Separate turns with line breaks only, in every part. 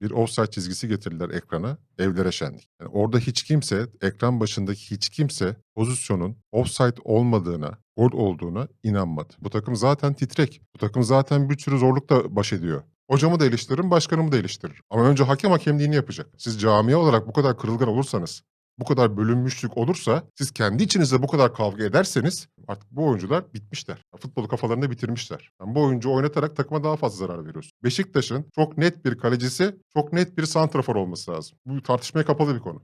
Bir offside çizgisi getirdiler ekrana, evlere şenlik. Yani orada hiç kimse, ekran başındaki hiç kimse pozisyonun offside olmadığına, gol olduğuna inanmadı. Bu takım zaten titrek. Bu takım zaten bir sürü zorlukla baş ediyor. Hocamı da eleştiririm, başkanımı da eleştiririm. Ama önce hakem hakemliğini yapacak. Siz camia olarak bu kadar kırılgan olursanız, bu kadar bölünmüşlük olursa, siz kendi içinizde bu kadar kavga ederseniz artık bu oyuncular bitmişler. Futbolu kafalarında bitirmişler. Yani bu oyuncu oynatarak takıma daha fazla zarar veriyorsun. Beşiktaş'ın çok net bir kalecisi, çok net bir santrafor olması lazım. Bu tartışmaya kapalı bir konu.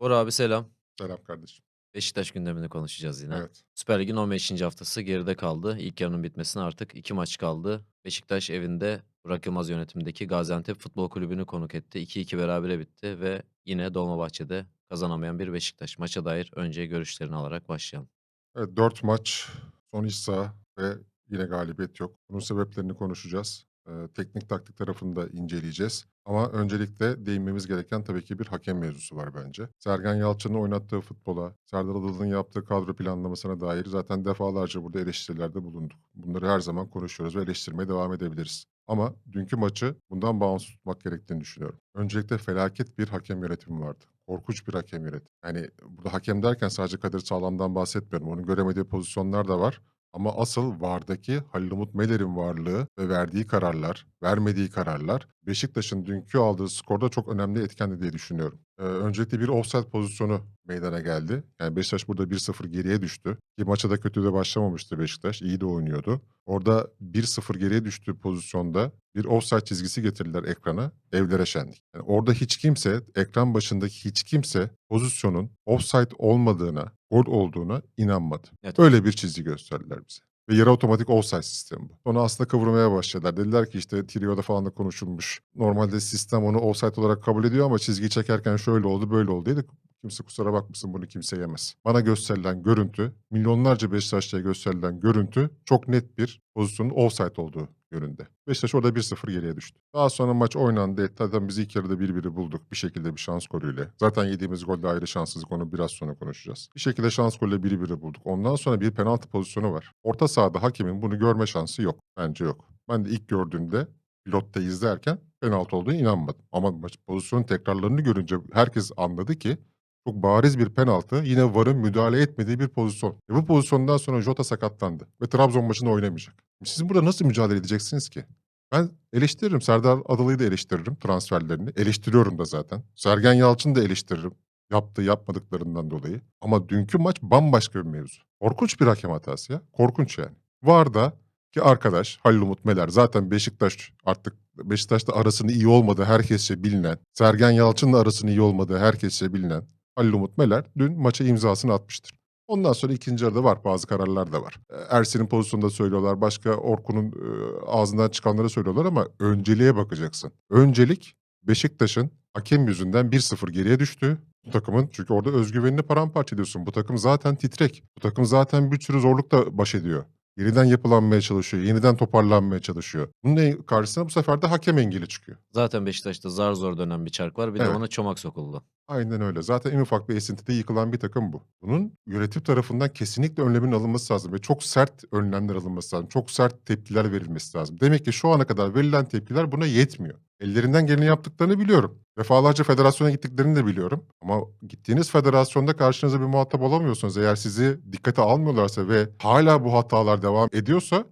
Bora abi selam.
Selam kardeşim.
Beşiktaş gündemini konuşacağız yine.
Evet.
Süper Lig'in 15. haftası geride kaldı. İlk yarının bitmesine artık iki maç kaldı. Beşiktaş evinde Burak Yılmaz yönetimindeki Gaziantep Futbol Kulübü'nü konuk etti. 2-2 berabere bitti ve yine Dolmabahçe'de kazanamayan bir Beşiktaş. Maça dair önce görüşlerini alarak başlayalım.
Evet 4 maç, son iç saha ve yine galibiyet yok. Bunun sebeplerini konuşacağız. Teknik taktik tarafını da inceleyeceğiz. Ama öncelikle değinmemiz gereken tabii ki bir hakem mevzusu var bence. Sergen Yalçın'ın oynattığı futbola, Serdar Adalı'nın yaptığı kadro planlamasına dair zaten defalarca burada eleştirilerde bulunduk. Bunları her zaman konuşuyoruz ve eleştirmeye devam edebiliriz. Ama dünkü maçı bundan bağımsız tutmak gerektiğini düşünüyorum. Öncelikle felaket bir hakem yönetimi vardı. Korkunç bir hakem yönetimi. Yani burada hakem derken sadece Kadir Sağlam'dan bahsetmiyorum. Onun göremediği pozisyonlar da var. Ama asıl VAR'daki Halil Umut Meler'in varlığı ve verdiği kararlar, vermediği kararlar Beşiktaş'ın dünkü aldığı skorda çok önemli etkendi diye düşünüyorum. Ee, öncelikle bir offside pozisyonu meydana geldi. Yani Beşiktaş burada 1-0 geriye düştü. Ki maça da kötü de başlamamıştı Beşiktaş. iyi de oynuyordu. Orada 1-0 geriye düştüğü pozisyonda bir offside çizgisi getirdiler ekrana, evlere şenlik. Yani orada hiç kimse, ekran başındaki hiç kimse pozisyonun offside olmadığına, gol olduğuna inanmadı.
Evet.
Öyle bir çizgi gösterdiler bize. Ve yarı otomatik offside sistemi bu. Sonra aslında kıvırmaya başladılar. Dediler ki işte Trio'da falan da konuşulmuş. Normalde sistem onu offside olarak kabul ediyor ama çizgiyi çekerken şöyle oldu böyle oldu diye de kimse kusura bakmasın bunu kimse yemez. Bana gösterilen görüntü, milyonlarca Beşiktaşlı'ya gösterilen görüntü çok net bir pozisyonun offside olduğu yönünde. Beşiktaş orada 1-0 geriye düştü. Daha sonra maç oynandı. Zaten biz ilk yarıda 1-1'i bulduk bir şekilde bir şans golüyle. Zaten yediğimiz gol de ayrı şanssızlık onu biraz sonra konuşacağız. Bir şekilde şans golüyle 1-1'i bulduk. Ondan sonra bir penaltı pozisyonu var. Orta sahada hakemin bunu görme şansı yok. Bence yok. Ben de ilk gördüğümde pilotta izlerken penaltı olduğunu inanmadım. Ama maç pozisyonun tekrarlarını görünce herkes anladı ki çok bariz bir penaltı. Yine VAR'ın müdahale etmediği bir pozisyon. Ve bu pozisyondan sonra Jota sakatlandı. Ve Trabzon maçında oynamayacak. Siz burada nasıl mücadele edeceksiniz ki? Ben eleştiririm. Serdar Adalı'yı da eleştiririm transferlerini. Eleştiriyorum da zaten. Sergen Yalçın'ı da eleştiririm. Yaptığı yapmadıklarından dolayı. Ama dünkü maç bambaşka bir mevzu. Korkunç bir hakem hatası ya. Korkunç yani. VAR'da ki arkadaş Halil Umut Meler zaten Beşiktaş artık Beşiktaş'ta arasının iyi olmadığı herkesçe bilinen, Sergen Yalçın'la arasının iyi olmadığı herkesçe bilinen Halil Umut Meler dün maça imzasını atmıştır. Ondan sonra ikinci yarıda var bazı kararlar da var. E, Ersin'in pozisyonunda söylüyorlar. Başka Orkun'un e, ağzından çıkanları söylüyorlar ama önceliğe bakacaksın. Öncelik Beşiktaş'ın hakem yüzünden 1-0 geriye düştü. Bu takımın çünkü orada özgüvenini paramparça ediyorsun. Bu takım zaten titrek. Bu takım zaten bir sürü zorlukla baş ediyor. Yeniden yapılanmaya çalışıyor. Yeniden toparlanmaya çalışıyor. Bunun karşısına bu sefer de hakem engeli çıkıyor.
Zaten Beşiktaş'ta zar zor dönen bir çark var. Bir de
Evet.
ona çomak sokuldu.
Aynen öyle. Zaten en ufak bir esintide yıkılan bir takım bu. Bunun yönetim tarafından kesinlikle önlemin alınması lazım ve çok sert önlemler alınması lazım. Çok sert tepkiler verilmesi lazım. Demek ki şu ana kadar verilen tepkiler buna yetmiyor. Ellerinden geleni yaptıklarını biliyorum. Defalarca federasyona gittiklerini de biliyorum. Ama gittiğiniz federasyonda karşınıza bir muhatap olamıyorsunuz. Eğer sizi dikkate almıyorlarsa ve hala bu hatalar devam ediyorsa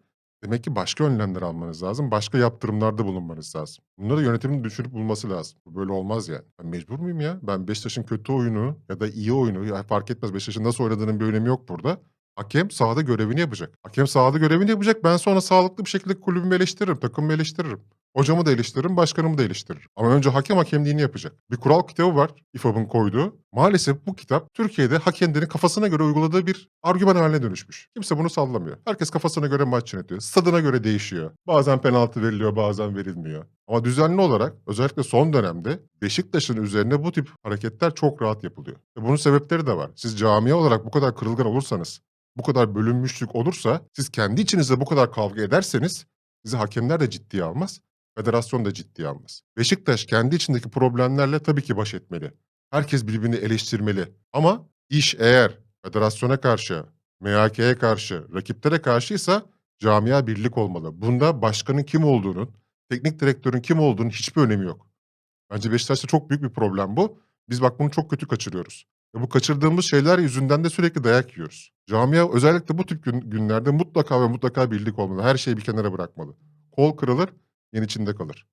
Demek ki başka önlemler almanız lazım. Başka yaptırımlarda bulunmanız lazım. Bunları yönetimin düşünüp bulması lazım. Böyle olmaz yani. Ben mecbur muyum ya? Ben Beşiktaş'ın kötü oyunu ya da iyi oyunu ya fark etmez. Beşiktaş'ın nasıl oynadığının bir önemi yok burada. Hakem sahada görevini yapacak. Hakem sahada görevini yapacak. Ben sonra sağlıklı bir şekilde kulübümü eleştiririm, takımımı eleştiririm. Hocamı da eleştiririm, başkanımı da eleştiririm. Ama önce hakem hakemliğini yapacak. Bir kural kitabı var İFAB'ın koyduğu. Maalesef bu kitap Türkiye'de hakemlerin kafasına göre uyguladığı bir argüman haline dönüşmüş. Kimse bunu sallamıyor. Herkes kafasına göre maç yönetiyor. Stadına göre değişiyor. Bazen penaltı veriliyor, bazen verilmiyor. Ama düzenli olarak özellikle son dönemde Beşiktaş'ın üzerine bu tip hareketler çok rahat yapılıyor. Ve bunun sebepleri de var. Siz camia olarak bu kadar kırılgan olursanız, bu kadar bölünmüşlük olursa, siz kendi içinizde bu kadar kavga ederseniz sizi hakemler de ciddiye almaz, federasyon da ciddiye almaz. Beşiktaş kendi içindeki problemlerle tabii ki baş etmeli. Herkes birbirini eleştirmeli. Ama iş eğer federasyona karşı, MHK'ye karşı, rakiplere karşıysa camia birlik olmalı. Bunda başkanın kim olduğunun, teknik direktörün kim olduğunun hiçbir önemi yok. Bence Beşiktaş'ta çok büyük bir problem bu. Biz bak bunu çok kötü kaçırıyoruz. Ve bu kaçırdığımız şeyler yüzünden de sürekli dayak yiyoruz. Camia özellikle bu tip gün, günlerde mutlaka ve mutlaka birlik olmalı. Her şeyi bir kenara bırakmalı. Kol kırılır, yen içinde kalır.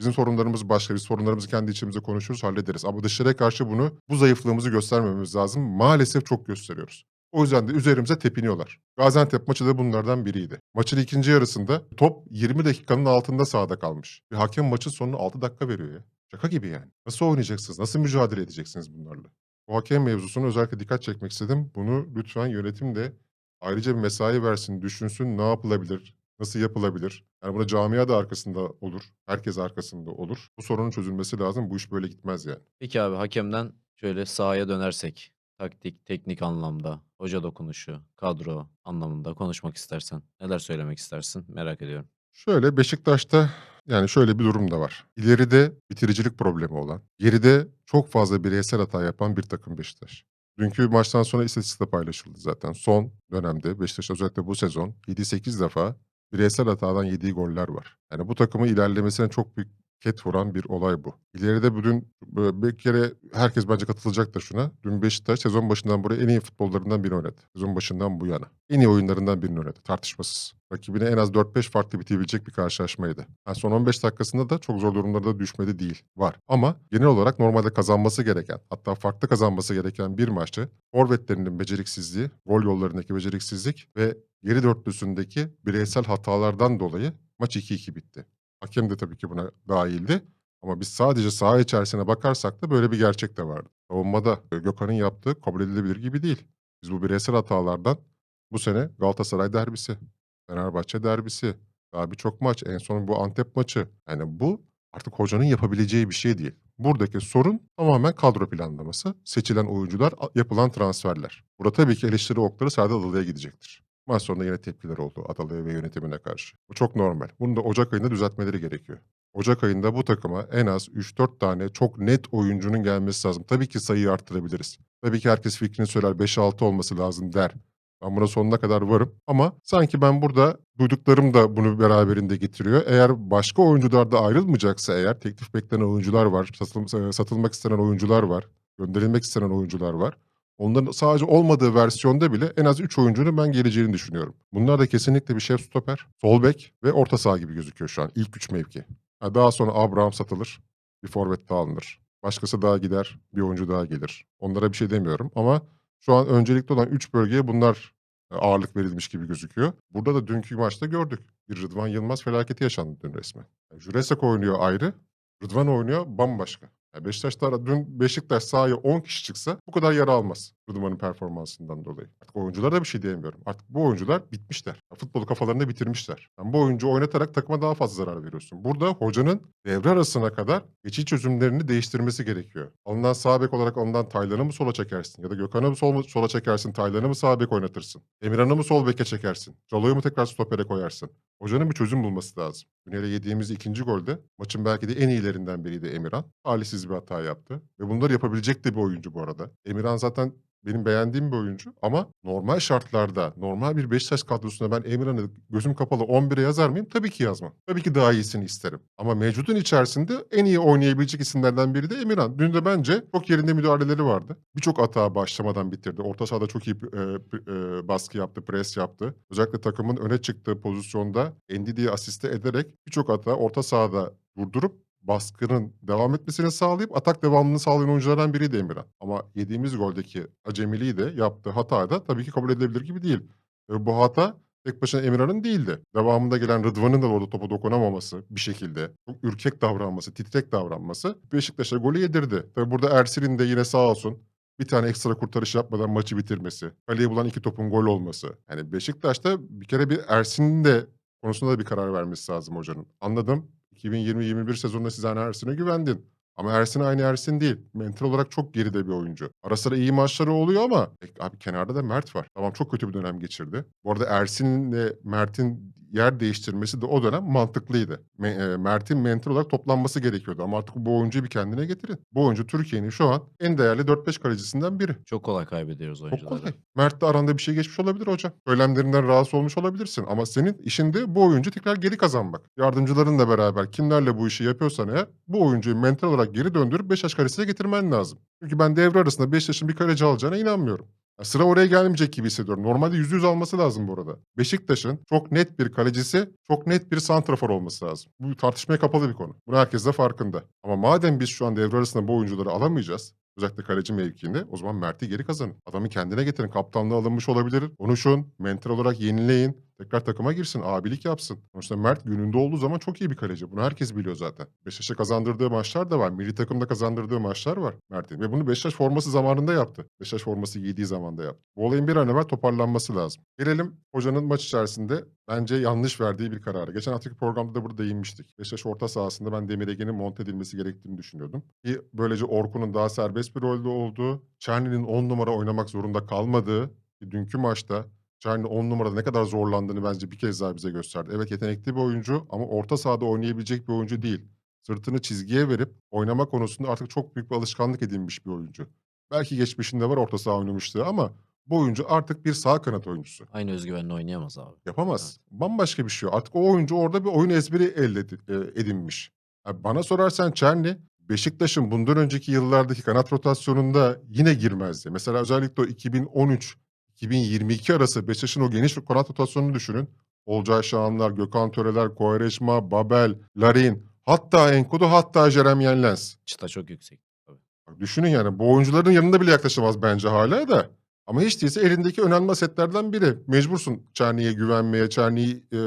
Bizim sorunlarımız başka. Biz sorunlarımızı kendi içimizde konuşuruz, hallederiz. Ama dışarıya karşı bunu, bu zayıflığımızı göstermememiz lazım. Maalesef çok gösteriyoruz. O yüzden de üzerimize tepiniyorlar. Gaziantep maçı da bunlardan biriydi. Maçın ikinci yarısında top 20 dakikanın altında sahada kalmış. Bir hakem maçın sonunu 6 dakika veriyor ya. Şaka gibi yani. Nasıl oynayacaksınız? Nasıl mücadele edeceksiniz bunlarla? Bu hakem mevzusuna özellikle dikkat çekmek istedim. Bunu lütfen yönetim de ayrıca bir mesai versin, düşünsün ne yapılabilir, nasıl yapılabilir? Yani buna camia da arkasında olur, herkes arkasında olur. Bu sorunun çözülmesi lazım. Bu iş böyle gitmez yani.
Peki abi hakemden şöyle sahaya dönersek. Taktik, teknik anlamda, hoca dokunuşu, kadro anlamında konuşmak istersen. Neler söylemek istersin? Merak ediyorum.
Şöyle Beşiktaş'ta yani şöyle bir durum da var. İleride bitiricilik problemi olan, geride çok fazla bireysel hata yapan bir takım Beşiktaş. Dünkü maçtan sonra istatistik de paylaşıldı zaten. Son dönemde Beşiktaş özellikle bu sezon 7-8 defa bireysel hatadan yediği goller var. Yani bu takımın ilerlemesine çok büyük ket vuran bir olay bu. İleride bugün bir kere herkes bence katılacaktır şuna. Dün Beşiktaş sezon başından buraya en iyi futbollarından birini oynadı. Sezon başından bu yana. En iyi oyunlarından birini oynadı tartışmasız. Rakibine en az 4-5 farklı bitebilecek bir karşılaşmaydı. Yani son 15 dakikasında da çok zor durumlarda düşmedi değil. Var. Ama genel olarak normalde kazanması gereken hatta farklı kazanması gereken bir maçı forvetlerinin beceriksizliği, gol yollarındaki beceriksizlik ve geri dörtlüsündeki bireysel hatalardan dolayı maç 2-2 bitti. Hakem de tabii ki buna dahildi. Ama biz sadece saha içerisine bakarsak da böyle bir gerçek de vardı. Savunmada e, Gökhan'ın yaptığı kabul edilebilir gibi değil. Biz bu bireysel hatalardan bu sene Galatasaray derbisi, Fenerbahçe derbisi, daha birçok maç, en son bu Antep maçı. Yani bu artık hocanın yapabileceği bir şey değil. Buradaki sorun tamamen kadro planlaması, seçilen oyuncular, yapılan transferler. Burada tabii ki eleştiri okları Serdar Adalı'ya gidecektir. Maç sonunda yine tepkiler oldu Adalı'ya ve yönetimine karşı. Bu çok normal. Bunu da Ocak ayında düzeltmeleri gerekiyor. Ocak ayında bu takıma en az 3-4 tane çok net oyuncunun gelmesi lazım. Tabii ki sayıyı arttırabiliriz. Tabii ki herkes fikrini söyler 5-6 olması lazım der. Ben buna sonuna kadar varım. Ama sanki ben burada duyduklarım da bunu beraberinde getiriyor. Eğer başka oyuncular da ayrılmayacaksa eğer teklif beklenen oyuncular var, satıl- satılmak istenen oyuncular var, gönderilmek istenen oyuncular var. Onların sadece olmadığı versiyonda bile en az 3 oyuncunun ben geleceğini düşünüyorum. Bunlar da kesinlikle bir şef stoper, sol bek ve orta saha gibi gözüküyor şu an. İlk 3 mevki. Ha, daha sonra Abraham satılır. Bir forvet daha alınır. Başkası daha gider. Bir oyuncu daha gelir. Onlara bir şey demiyorum ama şu an öncelikli olan 3 bölgeye bunlar e, ağırlık verilmiş gibi gözüküyor. Burada da dünkü maçta gördük. Bir Rıdvan Yılmaz felaketi yaşandı dün resmen. Yani Juresek oynuyor ayrı. Rıdvan oynuyor bambaşka. Yani Beşiktaş'ta dün Beşiktaş sahaya 10 kişi çıksa bu kadar yara almaz Rıdvan'ın performansından dolayı. Artık oyunculara da bir şey diyemiyorum. Artık bu oyuncular bitmişler. Futbolu kafalarında bitirmişler. Yani bu oyuncu oynatarak takıma daha fazla zarar veriyorsun. Burada hocanın devre arasına kadar geçici çözümlerini değiştirmesi gerekiyor. Alınan sağ bek olarak ondan Taylan'ı mı sola çekersin? Ya da Gökhan'ı mı sol, sola çekersin? Taylan'ı mı sağ bek oynatırsın? Emirhan'ı mı sol beke çekersin? Jalo'yu mu tekrar stopere koyarsın? Hocanın bir çözüm bulması lazım. Dün hele yediğimiz ikinci golde maçın belki de en iyilerinden biriydi Emirhan. Talihsiz bir hata yaptı. Ve bunları yapabilecek de bir oyuncu bu arada. Emirhan zaten benim beğendiğim bir oyuncu ama normal şartlarda, normal bir Beşiktaş kadrosuna ben Emirhan'ı gözüm kapalı 11'e yazar mıyım? Tabii ki yazmam. Tabii ki daha iyisini isterim. Ama mevcudun içerisinde en iyi oynayabilecek isimlerden biri de Emirhan. Dün de bence çok yerinde müdahaleleri vardı. Birçok hata başlamadan bitirdi. Orta sahada çok iyi e, e, baskı yaptı, pres yaptı. Özellikle takımın öne çıktığı pozisyonda Endidi'yi asiste ederek birçok hata orta sahada durdurup baskının devam etmesini sağlayıp atak devamını sağlayan oyunculardan biriydi Emirhan. Ama yediğimiz goldeki acemiliği de yaptığı hata da tabii ki kabul edilebilir gibi değil. Ve bu hata tek başına Emirhan'ın değildi. Devamında gelen Rıdvan'ın da orada topa dokunamaması bir şekilde, çok ürkek davranması, titrek davranması Beşiktaş'a golü yedirdi. Tabii burada Ersin'in de yine sağ olsun bir tane ekstra kurtarış yapmadan maçı bitirmesi, kaleye bulan iki topun gol olması. Yani Beşiktaş'ta bir kere bir Ersin'in de konusunda da bir karar vermesi lazım hocanın. Anladım. 2020-21 sezonunda siz Ersin'e güvendin. Ama Ersin aynı Ersin değil. Mental olarak çok geride bir oyuncu. Ara sıra iyi maçları oluyor ama e, abi kenarda da Mert var. Tamam çok kötü bir dönem geçirdi. Bu arada Ersin'le Mert'in yer değiştirmesi de o dönem mantıklıydı. E, Mert'in mental olarak toplanması gerekiyordu ama artık bu oyuncuyu bir kendine getirin. Bu oyuncu Türkiye'nin şu an en değerli 4-5 kalecisinden biri.
Çok kolay kaybediyoruz
Çok
oyuncuları.
kolay. Mert'le aranda bir şey geçmiş olabilir hocam. Söylemlerinden rahatsız olmuş olabilirsin. Ama senin işinde bu oyuncu tekrar geri kazanmak. Yardımcılarınla beraber kimlerle bu işi yapıyorsan eğer bu oyuncuyu mental olarak geri döndürüp Beşiktaş kalesine getirmen lazım. Çünkü ben devre arasında Beşiktaş'ın bir kaleci alacağına inanmıyorum. Ya sıra oraya gelmeyecek gibi hissediyorum. Normalde yüzde yüz alması lazım bu arada. Beşiktaş'ın çok net bir kalecisi, çok net bir santrafor olması lazım. Bu tartışmaya kapalı bir konu. Bunu herkes de farkında. Ama madem biz şu an devre arasında bu oyuncuları alamayacağız, özellikle kaleci mevkiinde o zaman Mert'i geri kazanın. Adamı kendine getirin. Kaptanlığı alınmış olabilir. Konuşun. Mental olarak yenileyin. Tekrar takıma girsin. Abilik yapsın. Sonuçta Mert gününde olduğu zaman çok iyi bir kaleci. Bunu herkes biliyor zaten. Beşiktaş'a kazandırdığı maçlar da var. Milli takımda kazandırdığı maçlar var Mert'in. Ve bunu Beşiktaş forması zamanında yaptı. Beşiktaş forması giydiği zamanda yaptı. Bu olayın bir an evvel toparlanması lazım. Gelelim hocanın maç içerisinde bence yanlış verdiği bir kararı. Geçen haftaki programda da burada değinmiştik. Beşiktaş orta sahasında ben Demir Ege'nin monte edilmesi gerektiğini düşünüyordum. Ki böylece Orkun'un daha serbest bir rolde olduğu, Çerni'nin 10 numara oynamak zorunda kalmadığı, dünkü maçta Çerni 10 numarada ne kadar zorlandığını bence bir kez daha bize gösterdi. Evet yetenekli bir oyuncu ama orta sahada oynayabilecek bir oyuncu değil. Sırtını çizgiye verip oynama konusunda artık çok büyük bir alışkanlık edinmiş bir oyuncu. Belki geçmişinde var orta saha oynamışlığı ama bu oyuncu artık bir sağ kanat oyuncusu.
Aynı özgüvenle oynayamaz abi.
Yapamaz. Bambaşka bir şey. Artık o oyuncu orada bir oyun ezberi elde e, edinmiş. Ha, bana sorarsan Çerni Beşiktaş'ın bundan önceki yıllardaki kanat rotasyonunda yine girmezdi. Mesela özellikle o 2013-2022 arası Beşiktaş'ın o geniş kanat rotasyonunu düşünün. Olcay Şahanlar, Gökhan Töreler, Kovareşma, Babel, Larin, hatta Enkudu, hatta Jeremy Lens.
Çıta çok yüksek.
Bak düşünün yani bu oyuncuların yanında bile yaklaşamaz bence hala da. Ama hiç değilse elindeki önemli asetlerden biri. Mecbursun Çerni'ye güvenmeye, Çerni'yi e,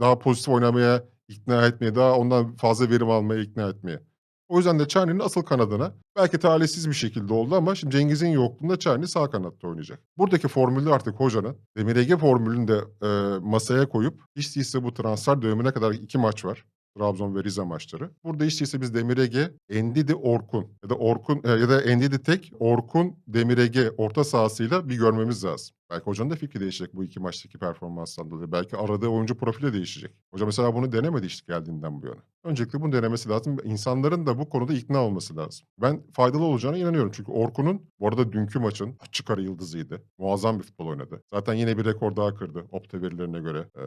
daha pozitif oynamaya ikna etmeye, daha ondan fazla verim almaya ikna etmeye. O yüzden de Çerni'nin asıl kanadına belki talihsiz bir şekilde oldu ama şimdi Cengiz'in yokluğunda Çerni sağ kanatta oynayacak. Buradaki formülü artık hocanın Demir Ege formülünü de e, masaya koyup hiç değilse bu transfer dönemine kadar iki maç var. Trabzon ve Rize maçları. Burada hiç değilse biz Demir Ege, Endidi Orkun ya da Orkun e, ya da Endidi Tek, Orkun, Demir Ege orta sahasıyla bir görmemiz lazım. Belki hocanın da fikri değişecek bu iki maçtaki performanstan dolayı. Belki aradığı oyuncu profili de değişecek. Hoca mesela bunu denemedi işte geldiğinden bu yana. Öncelikle bunu denemesi lazım. İnsanların da bu konuda ikna olması lazım. Ben faydalı olacağına inanıyorum. Çünkü Orkun'un bu arada dünkü maçın açık ara yıldızıydı. Muazzam bir futbol oynadı. Zaten yine bir rekor daha kırdı Opta verilerine göre. Ee,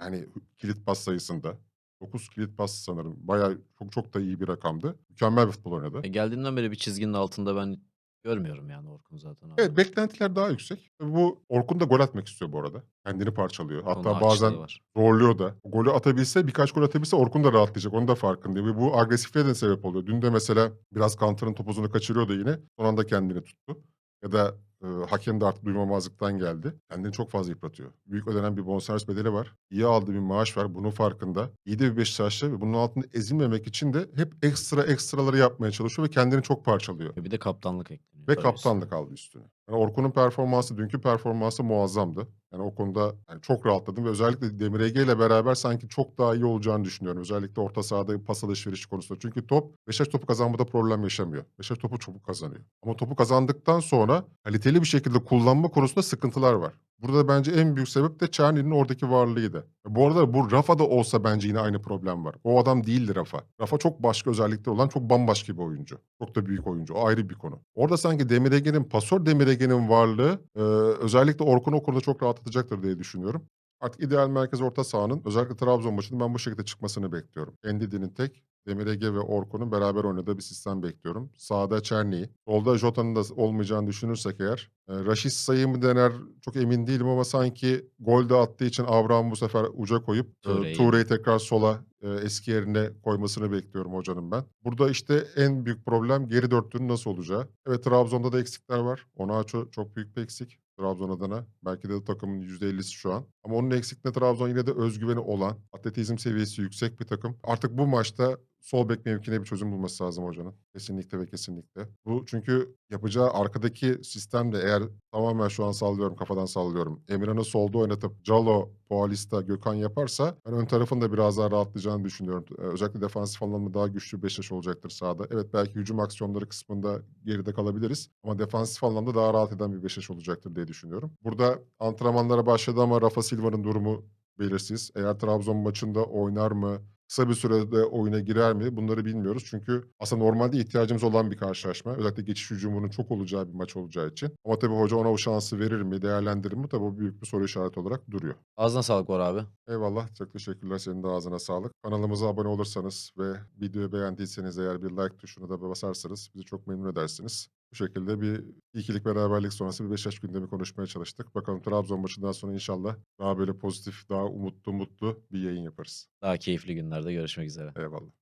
yani kilit pas sayısında. 9 kilit pas sanırım. Bayağı çok çok da iyi bir rakamdı. Mükemmel bir futbol oynadı.
E, geldiğinden beri bir çizginin altında ben görmüyorum yani Orkun zaten abi.
Evet beklentiler daha yüksek. Bu Orkun da gol atmak istiyor bu arada. Kendini parçalıyor.
Onun
Hatta
açlığı
bazen
var.
zorluyor da. O golü atabilse birkaç gol atabilse Orkun da rahatlayacak. Onun da farkındayım. Ve bu agresifliğe de sebep oluyor. Dün de mesela biraz Kantar'ın topuzunu kaçırıyordu yine. Son anda kendini tuttu. Ya da e, hakem de artık duymamazlıktan geldi. Kendini çok fazla yıpratıyor. Büyük ödenen bir bonservis bedeli var. İyi aldığı bir maaş var. Bunun farkında. İyi de bir Beşiktaşlı ve bunun altında ezilmemek için de hep ekstra ekstraları yapmaya çalışıyor ve kendini çok parçalıyor.
Bir de kaptanlık ekleniyor.
Ve
tabii
kaptanlık aldı üstüne. Yani Orkun'un performansı, dünkü performansı muazzamdı. Yani o konuda yani çok rahatladım ve özellikle Demir Ege ile beraber sanki çok daha iyi olacağını düşünüyorum. Özellikle orta sahada pas alışverişi konusunda. Çünkü top, Beşiktaş topu kazanmada problem yaşamıyor. Beşiktaş topu çabuk kazanıyor. Ama topu kazandıktan sonra kaliteli bir şekilde kullanma konusunda sıkıntılar var. Burada bence en büyük sebep de Çerni'nin oradaki varlığıydı. Bu arada bu Rafa'da olsa bence yine aynı problem var. O adam değildi Rafa. Rafa çok başka özellikleri olan çok bambaşka bir oyuncu. Çok da büyük oyuncu. O ayrı bir konu. Orada sanki Demir Ege'nin, pasör Demir Ege'nin varlığı e, özellikle Orkun o konuda çok rahatlatacaktır diye düşünüyorum. Artık ideal merkez orta sahanın özellikle Trabzon maçının ben bu şekilde çıkmasını bekliyorum. Endidi'nin tek, Demir Ege ve Orkun'un beraber oynadığı bir sistem bekliyorum. Sağda Çerni'yi. Solda Jota'nın da olmayacağını düşünürsek eğer. E, Raşit sayı mı dener çok emin değilim ama sanki gol de attığı için Abraham bu sefer uca koyup e,
Toure'yi.
Toure'yi tekrar sola e, eski yerine koymasını bekliyorum hocanın ben. Burada işte en büyük problem geri dörtlünün nasıl olacağı. Evet Trabzon'da da eksikler var. Onaço çok büyük bir eksik. Trabzon adına. Belki de takımın %50'si şu an. Ama onun eksikliğinde Trabzon yine de özgüveni olan, atletizm seviyesi yüksek bir takım. Artık bu maçta sol bek mevkine bir çözüm bulması lazım hocanın. Kesinlikle ve kesinlikle. Bu çünkü yapacağı arkadaki sistem de eğer tamamen şu an sallıyorum, kafadan sallıyorum. Emirhan'ı solda oynatıp Calo, Paulista, Gökhan yaparsa ben ön tarafın da biraz daha rahatlayacağını düşünüyorum. Özellikle defansif anlamda daha güçlü Beşiktaş olacaktır sahada. Evet belki hücum aksiyonları kısmında geride kalabiliriz ama defansif anlamda daha rahat eden bir Beşiktaş olacaktır diye düşünüyorum. Burada antrenmanlara başladı ama Rafa Silva'nın durumu belirsiz. Eğer Trabzon maçında oynar mı? Kısa bir sürede oyuna girer mi? Bunları bilmiyoruz. Çünkü aslında normalde ihtiyacımız olan bir karşılaşma. Özellikle geçiş hücumunun çok olacağı bir maç olacağı için. Ama tabii hoca ona o şansı verir mi, değerlendirir mi? Tabii o büyük bir soru işareti olarak duruyor.
Ağzına sağlık Bora abi.
Eyvallah. Çok teşekkürler. Senin de ağzına sağlık. Kanalımıza abone olursanız ve videoyu beğendiyseniz eğer bir like tuşuna da basarsanız bizi çok memnun edersiniz. Bu şekilde bir ikilik beraberlik sonrası bir Beşiktaş gündemi konuşmaya çalıştık. Bakalım Trabzon maçından sonra inşallah daha böyle pozitif, daha umutlu, mutlu bir yayın yaparız.
Daha keyifli günlerde görüşmek üzere.
Eyvallah.